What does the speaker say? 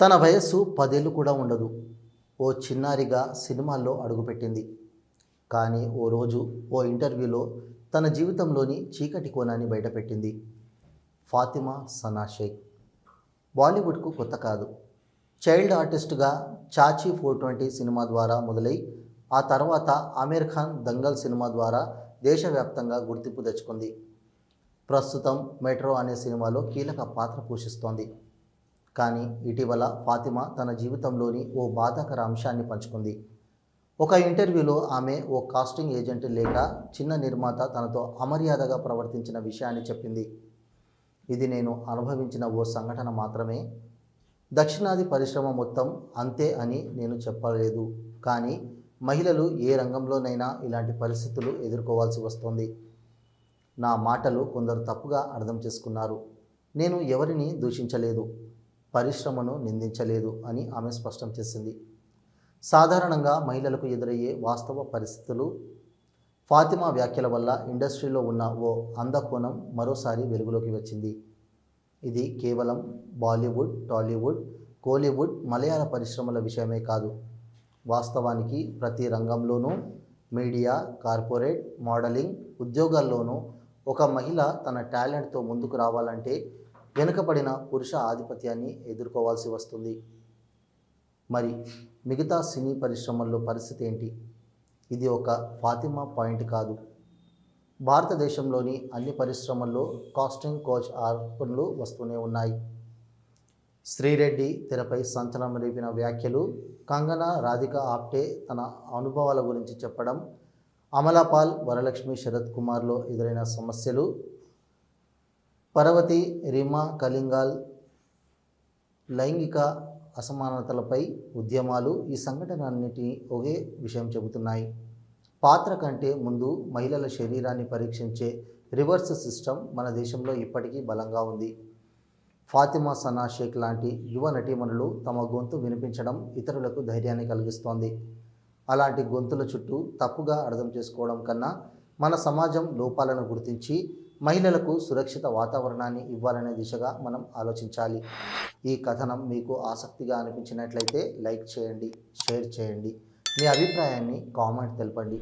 తన వయస్సు పదేళ్ళు కూడా ఉండదు. ఓ చిన్నారిగా సినిమాల్లో అడుగుపెట్టింది. కానీ ఓ రోజు ఓ ఇంటర్వ్యూలో తన జీవితంలోని చీకటి కోణాన్ని బయటపెట్టింది. ఫాతిమా సనా షేక్. బాలీవుడ్కు కొత్త కాదు. చైల్డ్ ఆర్టిస్ట్గా చాచీ ఫోర్ ట్వంటీ సినిమా ద్వారా మొదలై ఆ తర్వాత ఆమీర్ ఖాన్ దంగల్ సినిమా ద్వారా దేశవ్యాప్తంగా గుర్తింపు తెచ్చుకుంది. ప్రస్తుతం మెట్రో అనే సినిమాలో కీలక పాత్ర పోషిస్తోంది. కానీ ఇటీవల ఫాతిమా తన జీవితంలోని ఓ బాధాకర అంశాన్ని పంచుకుంది. ఒక ఇంటర్వ్యూలో ఆమె ఓ కాస్టింగ్ ఏజెంట్ లేక చిన్న నిర్మాత తనతో అమర్యాదగా ప్రవర్తించిన విషయాన్ని చెప్పింది. ఇది నేను అనుభవించిన ఓ సంఘటన మాత్రమే. దక్షిణాది పరిశ్రమ మొత్తం అంతే అని నేను చెప్పలేదు. కానీ మహిళలు ఏ రంగంలోనైనా ఇలాంటి పరిస్థితులు ఎదుర్కోవాల్సి వస్తుంది. నా మాటలు కొందరు తప్పుగా అర్థం చేసుకున్నారు. నేను ఎవరిని దూషించలేదు. పరిశ్రమను నిందించలేదు అని ఆమె స్పష్టం చేసింది. సాధారణంగా మహిళలకు ఎదురయ్యే వాస్తవ పరిస్థితులు ఫాతిమా వ్యాఖ్యల వల్ల ఇండస్ట్రీలో ఉన్న ఓ అందకోణం మరోసారి వెలుగులోకి వచ్చింది. ఇది కేవలం బాలీవుడ్ టాలీవుడ్ కోలీవుడ్ మలయాళ పరిశ్రమల విషయమే కాదు. వాస్తవానికి ప్రతి రంగంలోనూ మీడియా కార్పొరేట్ మోడలింగ్ ఉద్యోగాల్లోనూ ఒక మహిళ తన టాలెంట్తో ముందుకు రావాలంటే వెనుకబడిన పురుష ఆధిపత్యాన్ని ఎదుర్కోవాల్సి వస్తుంది. మరి మిగతా సినీ పరిశ్రమల్లో పరిస్థితి ఏంటి? ఇది ఒక ఫాతిమా పాయింట్ కాదు. భారతదేశంలోని అన్ని పరిశ్రమల్లో కాస్టింగ్ కోచ్ ఆర్పణలు వస్తూనే ఉన్నాయి. శ్రీరెడ్డి తెరపై సంచలనం రేపిన వ్యాఖ్యలు కంగనా రాధిక ఆప్టే తన అనుభవాల గురించి చెప్పడం అమలాపాల్ వరలక్ష్మి శరత్ కుమార్లో ఎదురైన సమస్యలు పర్వతి రీమా కలింగాల్ లైంగిక అసమానతలపై ఉద్యమాలు ఈ సంఘటనలన్నిటినీ ఒకే విషయం చెబుతున్నాయి. పాత్ర కంటే ముందు మహిళల శరీరాన్ని పరీక్షించే రివర్స్ సిస్టమ్ మన దేశంలో ఇప్పటికీ బలంగా ఉంది. ఫాతిమా సనా షేక్ లాంటి యువ నటీమణులు తమ గొంతు వినిపించడం ఇతరులకు ధైర్యాన్ని కలిగిస్తోంది. అలాంటి గొంతుల చుట్టూ తప్పుగా అర్థం చేసుకోవడం కన్నా మన సమాజం లోపాలను గుర్తించి మహిళలకు సురక్షిత వాతావరణాన్ని ఇవ్వాలనే దిశగా మనం ఆలోచించాలి. ఈ కథనం మీకు ఆసక్తిగా అనిపించినట్లయితే లైక్ చేయండి షేర్ చేయండి. మీ అభిప్రాయాన్ని కామెంట్ తెలపండి.